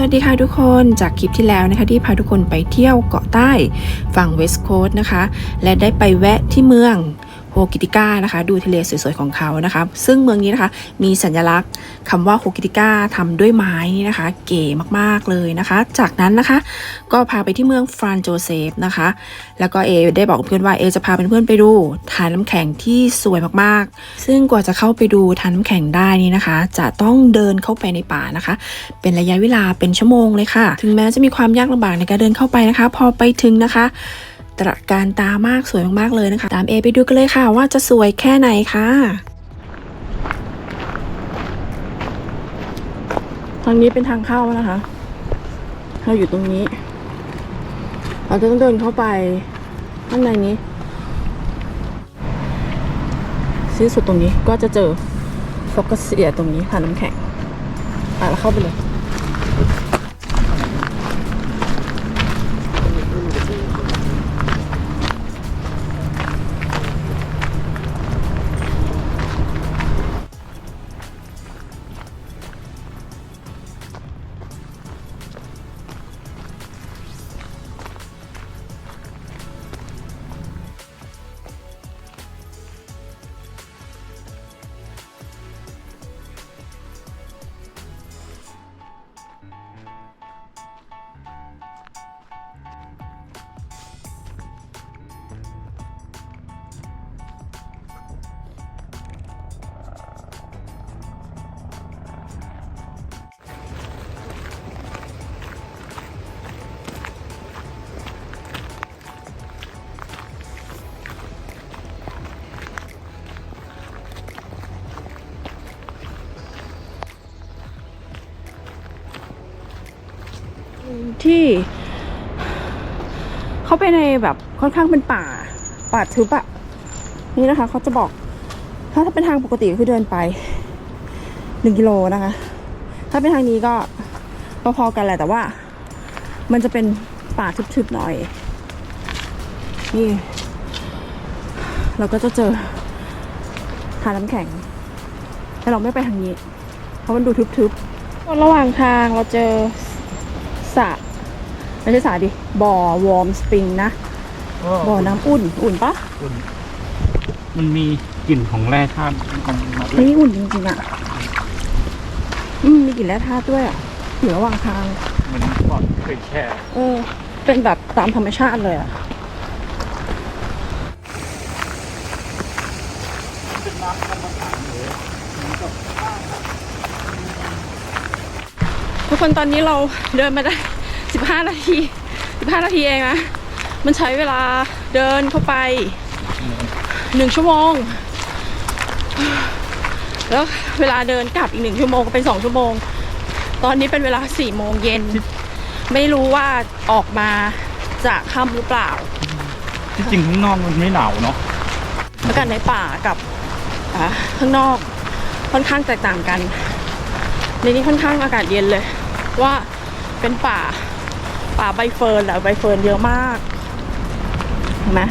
สวัสดีค่ะทุกคนจากคลิปที่แล้วนะคะที่พาทุกคนไปเที่ยวเกาะใต้ฝั่งเวสต์โคสต์นะคะ และได้ไปแวะที่เมือง โฮกิติก้านะคะ ดูทะเลสวยๆของเขานะคะ ซึ่งเมืองนี้นะคะ มีสัญลักษณ์คำว่าโฮกิติก้าทำด้วยไม้นี่นะคะ เก๋มากๆเลยนะคะ จากนั้นนะคะ ก็พาไปที่เมืองฟรานโจเซฟนะคะ แล้วก็เอได้บอกเพื่อนว่าเอจะพาเพื่อนๆไปดูทานน้ำแข็งที่สวยมากๆ ซึ่งกว่าจะเข้าไปดูทานน้ำแข็งได้นี่นะคะ จะต้องเดินเข้าไปในป่านะคะ เป็นระยะเวลาเป็นชั่วโมงเลยค่ะ ถึงแม้จะมีความยากลำบากในการเดินเข้าไปนะคะ พอไปถึงนะคะ ตระการตามากสวยมากๆเลยนะคะ ตามเอไปดูกันเลยค่ะ ว่าจะสวยแค่ไหนค่ะ ทางนี้เป็นทางเข้านะคะ เราอยู่ตรงนี้ เราจะต้องเดินเข้าไปข้างในนี้สิ้นสุดตรงนี้ก็จะเจอฟอกเซียตรงนี้ผ่านน้ำแข็งอะเราเข้าไปเลย ที่เขาไปในแบบค่อนข้างเป็นป่า ป่าทึบอะนี่นะคะเขาจะบอก ถ้าถ้าเป็นทางปกติคือเดินไปหนึ่งกิโลนะคะ ถ้าเป็นทางนี้ก็พอๆกันแหละแต่ว่า มันจะเป็นป่าทึบๆหน่อย นี่ เราก็จะเจอทานน้ำแข็ง แต่เราไม่ไปทางนี้ เพราะมันดูทึบๆระหว่างทางเราเจอสระ ไม่ใช่สระดิบ่อวอร์มสปริงนะบ่อน้ำอุ่น อุ่นปะมันมีกลิ่นของแร่ธาตุมาด้วยนี่อุ่นจริงๆอะอืมมีกลิ่นแร่ธาตุด้วยอะอยู่ระหว่างทางเหมันก่อนเคยแช่เออ เป็นแบบตามธรรมชาติเลยอะทุกคนตอนนี้เราเดินมาได้ 15 นาที 15 นาทีเองนะ มันใช้เวลาเดินเข้าไปหนึ่งชั่วโมง แล้วเวลาเดินกลับอีกหนึ่งชั่วโมงก็เป็นสองชั่วโมง ตอนนี้เป็นเวลาสี่โมงเย็น ไม่รู้ว่าออกมาจะค่ำหรือเปล่า ที่จริงข้างนอกมันไม่หนาวเนาะอากาศในป่ากับอ่าข้างนอกค่อนข้างแตกต่างกัน ในนี้ค่อนข้างอากาศเย็นเลย ว่าเป็นป่า ป่าใบเฟิร์นแหละใบเฟิร์นเยอะมากเห็นไหม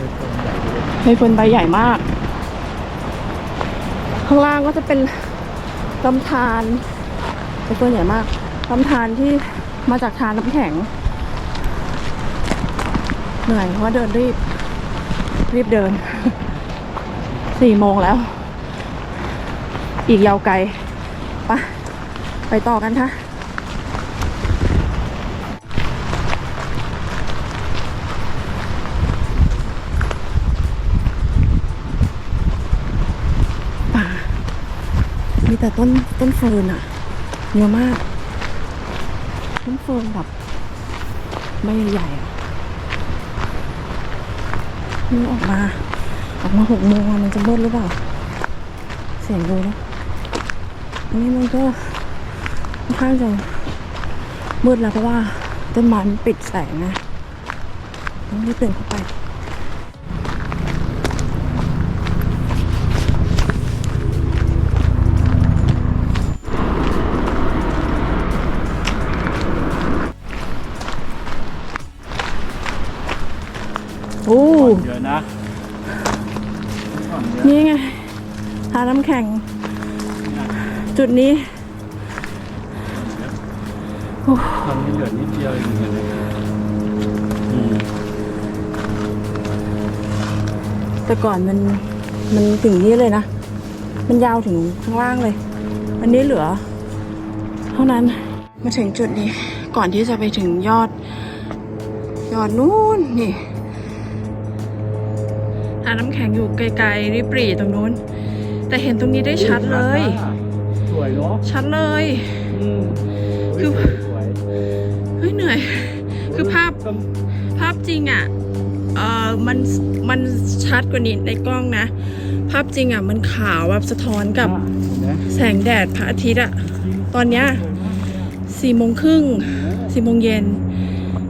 ใบเฟิร์นใบใหญ่มาก ข้างล่างก็จะเป็นลำธารใบเฟิร์นใหญ่มากลำธารที่มาจากทานน้ำแข็ง เหนื่อยเพราะเดินรีบ รีบเดินสี่โมงแล้ว อีกยาวไกลไปะไปต่อกันค่ะ ป่า มีแต่ต้นต้นเฟิร์นอะเยอะมาก ต้นเฟิร์นแบบไม่ใหญ่อะนี่ออกมา ออกมาหกโมงมันจะมืดหรือเปล่า เสียงดูนะอันนี้มันก็ค่อนข้างจะมืดแล้วเพราะว่าต้นไม้มันปิดแสงนะต้องรีบเดินเข้าไป แข็งจุดนี้ตอนนี้เหลือนิดเดียวเองเนี่ยอืมแต่ก่อนมันมันถึงนี้เลยนะ มันยาวถึงข้างล่างเลย อันนี้เหลือ เท่านั้นมาถึงจุดนี้ ก่อนที่จะไปถึงยอด ยอดนู้นนี่ทานน้ำแข็งอยู่ไกลๆริบหรี่ตรงนู้น แต่เห็นตรงนี้ได้ชัดเลย สวยเนาะชัดเลย อืมคือ สวยเฮ้ยเหนื่อย คือภาพ ก็ภาพจริงอะ เออมัน มันชัดกว่านี้ในกล้องนะ ภาพจริงอะ มันขาวแบบสะท้อนกับเห็นไหมแสงแดดพระอาทิตย์อะ ตอนเนี้ยสี่โมงครึ่งสี่โมงเย็น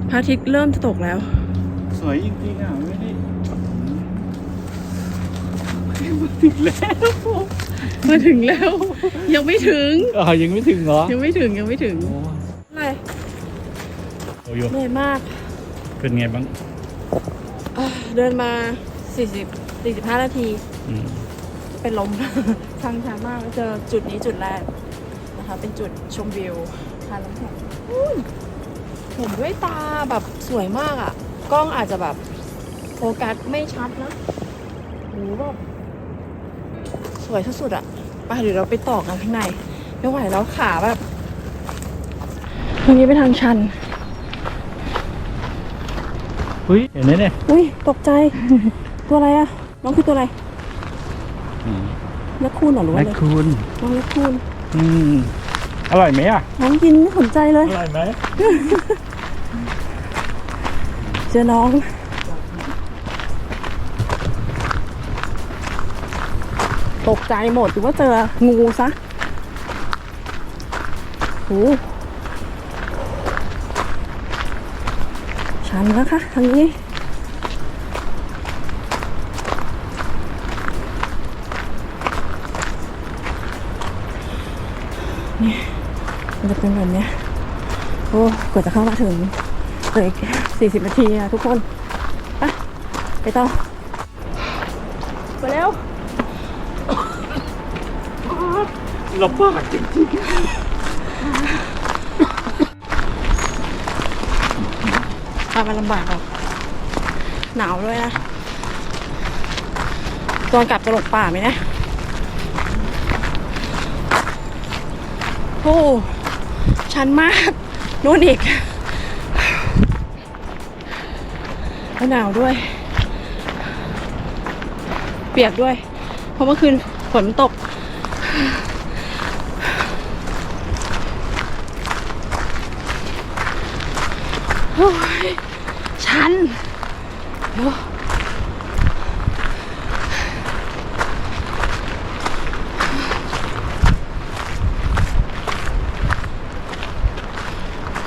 พระอาทิตย์เริ่มจะตกแล้ว สวยจริงๆอะ ม่ได้ถึงแล้ว มาถึงแล้ว ยังไม่ถึงอ๋อยังไม่ถึงเหรอยังไม่ถึงยังไม่ถึงโอ้อะไรโอ้ยเหนื่อยมาก เป็นไงบ้างเอ้อเดินมา 40 45 นาทีอืมเป็นลมชังช้ามากแล้วเจอจุดนี้จุดแรกนะคะ เป็นจุดชมวิวทานน้ำแข็งอุ้ยเห็นด้วยตาแบบสวยมากอะ่ะ กล้องอาจจะแบบโฟกัสไม่ชัดนะโหแบบ สวยสุดๆอะ่ะไปเดี๋ยวเราไปต่อกันข้างใน ไม่ไหวแล้วขาแบบตรงนี้เป็นทางชันเฮ้ยเห็นไหมเนี่ยอุ้ยตกใจ ตัวอะไรอะ่ะน้องคือตัวอะไรยักษ์คูนเหรอหรือว่าแม่อะไรคุณน้องยักษ์คูนอืมอร่อยไหมอะ น้องกินไม่สนใจเลยอร่อยไหม เจอน้อง ตกใจหมดหรือว่าเจองูซะโหชันแล้วค่ะทางนี้นี่มันจะเป็นแบบเนี้ยโอ้กว่าจะเข้ามาถึงเหลืออีกสี่สิบนาทีอะทุกคน ไป ไปต่อ ไปแล้ว ลำบากจริงๆพามันลำบากหรอกหนาวด้วยนะตอนกลับจะหลงป่าไหมนะโอ้ชันมากนู่นอีกแล้วหนาวด้วย เปียกด้วย เพราะเมื่อคืนฝนตก โอ้ยชันโอ้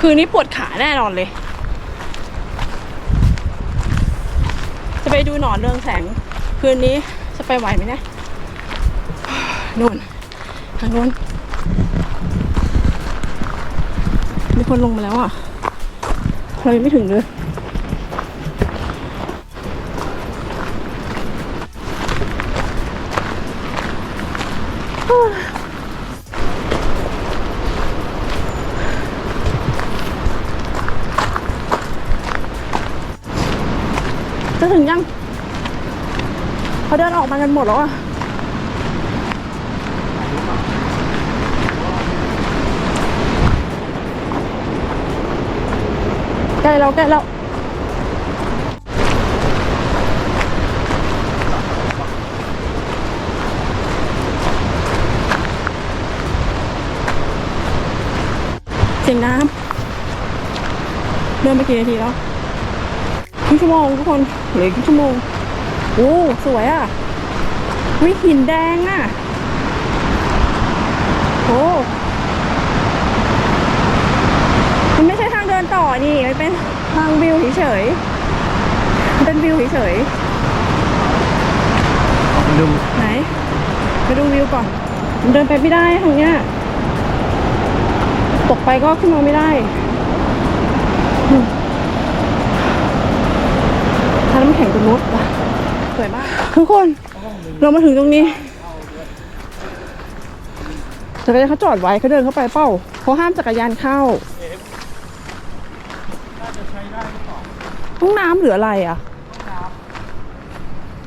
คื นนี้ปวดขาแน่นอนเลย จะไปดูหนอนเรืองแสง คืนนี้จะไปไหวไหมเนี่ยนู่นทางนู้นมีคนลงมาแล้วอะเรายังไม่ถึงเลย เขาเดินออกมากันหมดแล้วอะใกล้แล้วใกล้แล้วเสียงน้ำเดินไปกี่นาทีแล้วครึ่งชั่วโมงทุกคนเหลืออีกครึ่งชั่วโมง โอ้สวยอะวิหินแดงอะโอ้มันไม่ใช่ทางเดินต่อนี่ มันเป็นทางวิวเฉยๆมันเป็นวิวเฉยๆดูๆไหนไปดูวิวก่อนมันเดินไปไม่ได้ทางเนี้ยตกไปก็ขึ้นมาไม่ได้อืมทานน้ำแข็งตรงนู้นว่ะส วยมาก ทุกคน เรามาถึงตรงนี้จักรยานเขาจอดไว้เขาเดินเข้าไปเป้าเขาห้ามจักรยานเข้าใช้ได้หรือเปล่าห้องน้ำหรืออะไรอะ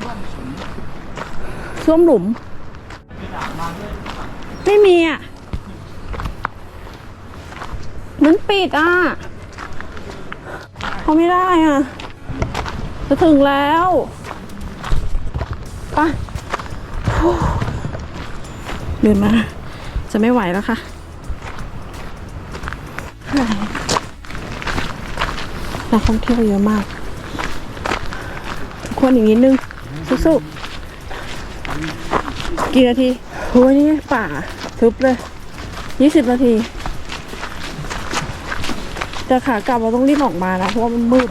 ร่วมสุนส้วมหลุม ไม่มีอะ มันปิดอะเขาไม่ได้อะ จะถึงแล้ว เดินมา จะไม่ไหวแล้วค่ะ นักท่องเที่ยวเยอะมากควรอย่างนี้นึง สู้ๆกี่นาทีโหนี่ป่าทึบเลยยี่สิบนาทีแต่ขากลับเราต้องรีบออกมานะเพราะว่ามันมืด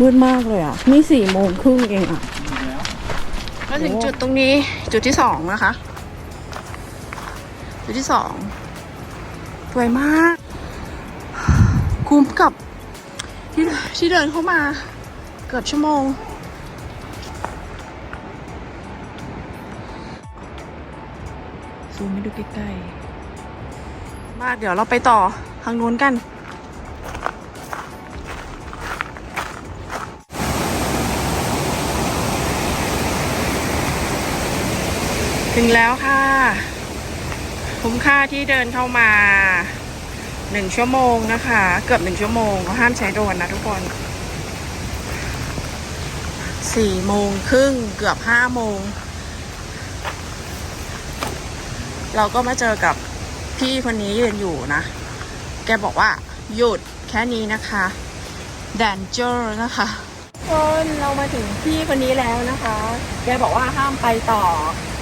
มืดมากเลยอะ นี่สี่โมงครึ่งเองอะ มาถึงจุดตรงนี้จุดที่สองนะคะ จุดที่สองสวยมาก คุ้มกับที่ที่เดินเข้ามาเกือบชั่วโมง ซูมให้ดูใกล้ๆมากเดี๋ยวเราไปต่อทางนู้นกัน ถึงแล้วค่ะ คุ้มค่าที่เดินเข้ามาหนึ่งชั่วโมงนะคะ เกือบหนึ่งชั่วโมงห้ามใช้โดรนนะทุกคนสี่โมงครึ่งเกือบห้าโมง เราก็มาเจอกับพี่คนนี้ยืนอยู่นะ แกบอกว่าหยุดแค่นี้นะคะ danger นะคะคนเรามาถึงพี่คนนี้แล้วนะคะ แกบอกว่าห้ามไปต่อ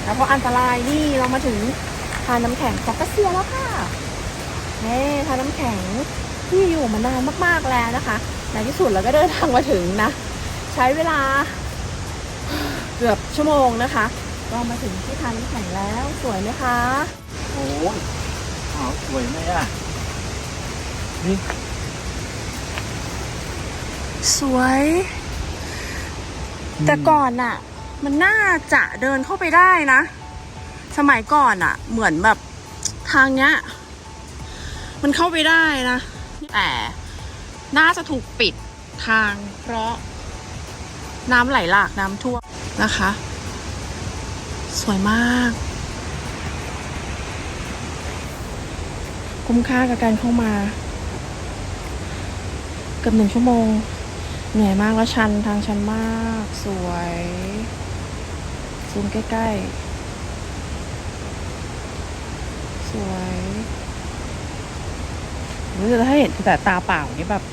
นะเพราะอันตรายนี่เรามาถึงทานน้ำแข็งฟอกกาเซียแล้วค่ะนี่ทานน้ำแข็งที่อยู่มานานมากๆแล้วนะคะในที่สุดเราก็เดินทางมาถึงนะ ใช้เวลาเกือบชั่วโมงนะคะ ก็มาถึงที่ทานน้ำแข็งแล้วสวยไหมคะโอ้ยอ้าวสวยไหมอะนี่สวย แต่ก่อนน่ะ มันน่าจะเดินเข้าไปได้นะ สมัยก่อนน่ะเหมือนแบบทางเนี้ย มันเข้าไปได้นะ แต่น่าจะถูกปิดทางเพราะน้ำไหลหลากน้ำท่วมนะคะ สวยมาก คุ้มค่ากับการเข้ามา เกือบหนึ่งชั่วโมง เหนื่อยมากแล้วชันทางชันมากสวย ซูมใกล้ๆ สวยรู้สึกถ้าเห็นแต่ตาเปล่านี่แบบ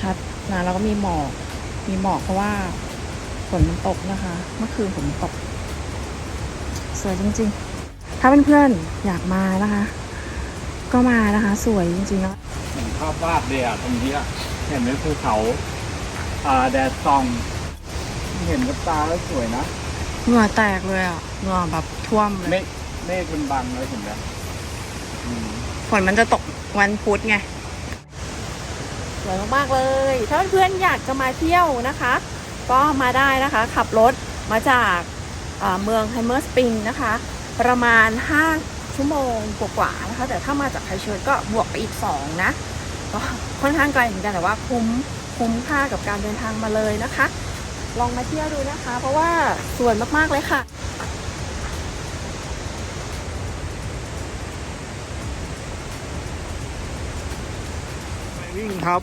ชัดนะแล้วก็มีหมอก มีหมอกเพราะว่าฝนมันตกนะคะ เมื่อคืนฝนมันตก สวยจริง ๆ ถ้าเพื่อนๆอยากมานะคะ ก็มานะคะ สวยจริงๆแล้วเหมือนภาพวาดเลยอะตรงนี้อะเห็นไหมภูเขา อ่าแดดส่อง เห็นกับตาแล้วสวยนะ เหงื่อแตกเลยอะเหงื่อแบบท่วมเลเมย ฆเมฆมันบังเลยเห็นไหมอืมฝนมันจะตกวันพุธไง สวยมากๆเลย ถ้าเพื่อนๆอยากจะมาเที่ยวนะคะ ก็มาได้นะคะ ขับรถมาจากอ่าเมืองไฮเมอร์สปริงนะคะ ประมาณ 5 ชั่วโมงกว่าๆนะคะ แต่ถ้ามาจากไคเชิร์ตก็บวกไปอีก 2 นะ ก็ค่อนข้างไกลเหมือนกันแต่ว่าคุ้มคุ้มค่ากับการเดินทางมาเลยนะคะ ลองมาเที่ยวดูนะคะ เพราะว่าสวยมากๆเลยค่ะไปวิ่งครับ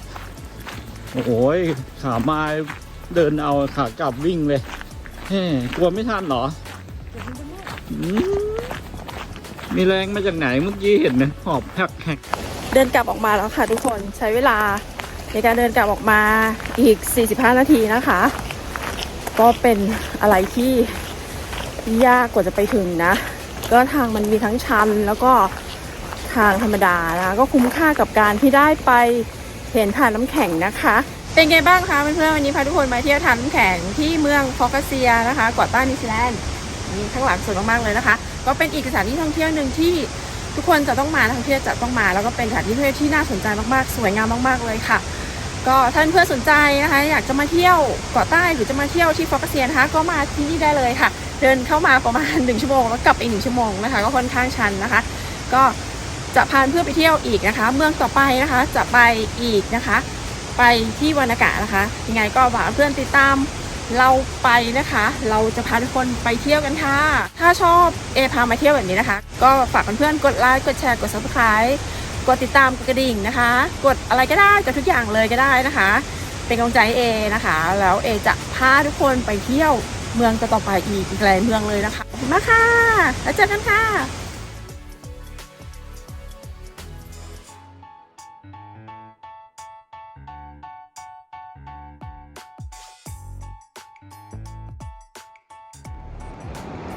โอ้โหยขามาเดินเอาขากลับวิ่งเลยเฮ้กลัวไม่ทันเหรออืมมีแรงมาจากไหนเมื่อกี้เห็นไหมหอบแฮกแฮกเดินกลับออกมาแล้วค่ะทุกคนใช้เวลาในการเดินกลับออกมาอีก 45 นาทีนะคะ ก็เป็นอะไรที่ยากกว่าจะไปถึงนะ ก็ทางมันมีทั้งชันแล้วก็ทางธรรมดานะก็คุ้มค่ากับการที่ได้ไปเห็นทานน้ำแข็งนะคะ เป็นไงบ้างคะเพื่อนๆวันนี้พาทุกคนมาเที่ยวทานน้ำแข็งที่เมืองฟอกาเซียนะคะเกาะใต้นิวซีแลนด์นี่ข้างหลังสวยมากๆเลยนะคะ ก็เป็นอีกสถานที่ท่องเที่ยวหนึ่งที่ทุกคนจะต้องมาท่องเที่ยวจะต้องมา แล้วก็เป็นสถานที่ท่องเที่ยวที่น่าสนใจมากๆ สวยงามมากๆเลยค่ะ ก็ท่านเพื่อนสนใจนะคะ อยากจะมาเที่ยวเกาะใต้หรือจะมาเที่ยวที่ฟอกเซียนะคะก็มาที่นี่ได้เลยค่ะ เดินเข้ามาประมาณ 1 ชั่วโมงแล้วกลับอีกหนึ่งชั่วโมงนะคะ ก็ค่อนข้างชันนะคะ ก็จะพาเพื่อไปเที่ยวอีกนะคะ เมืองต่อไปนะคะจะไปอีกนะคะ ไปที่วรรณกะนะคะยังไงก็ฝากเพื่อนติดตามเราไปนะคะ เราจะพาทุกคนไปเที่ยวกันค่ะ ถ้าชอบเอพามาเที่ยวแบบนี้นะคะ ก็ฝากเพื่อนๆกดไลค์กดแชร์กด subscribe กดติดตามกดกระดิ่งนะคะ กดอะไรก็ได้กดทุกอย่างเลยก็ได้นะคะ เป็นกำลังใจให้เอนะคะ แล้วเอจะพาทุกคนไปเที่ยวเมืองต่อไปอีกอีกหลายเมืองเลยนะคะขอบคุณมากค่ะ แล้วเจอกันค่ะ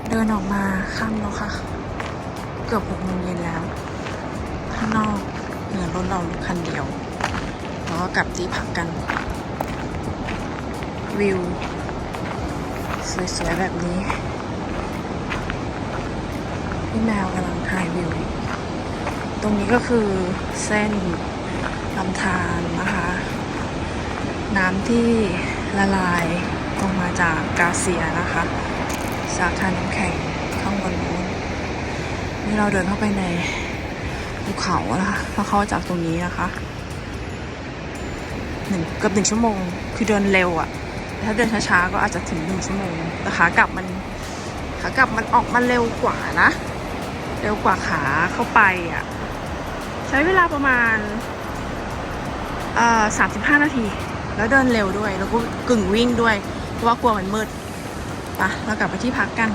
เดินออกมาค่ำแล้วค่ะ เกือบหกโมงเย็นแล้ว ข้างนอกเหลือรถเราคันเดียว แล้วก็กลับที่พักกัน วิว สวยๆ แบบนี้ พี่แมวกำลังถ่ายวิว ตรงนี้ก็คือเส้นลำธารนะคะ น้ำที่ละลายลงมาจากกาเซียนะคะ จากทานน้ำแข็งข้างบนนู้นนี่เราเดินเข้าไปใน ภูเขานะคะแล้วเข้าจากตรงนี้นะคะหนึ่งเกือบหนึ่งชั่วโมง คือเดินเร็วอะถ้าเดินช้าๆก็อาจจะถึงหนึ่งชั่วโมงแต่ขากลับมันขากลับมันออกมาเร็วกว่านะ เร็วกว่าขาเข้าไปอะใช้เวลาประมาณเอ่อสามสิบห้านาที แล้วเดินเร็วด้วย แล้วก็กึ่งวิ่งด้วย เพราะว่ากลัวมันมืดไปะเรากลับไปที่พักกัน